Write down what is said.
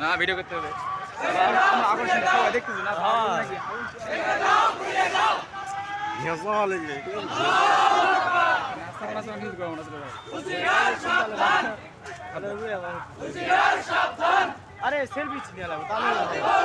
না ভিডিও করতে হবে। আকর্ষণ সবাই দেখতেছি না আরে সেলফি ছিল তাহলে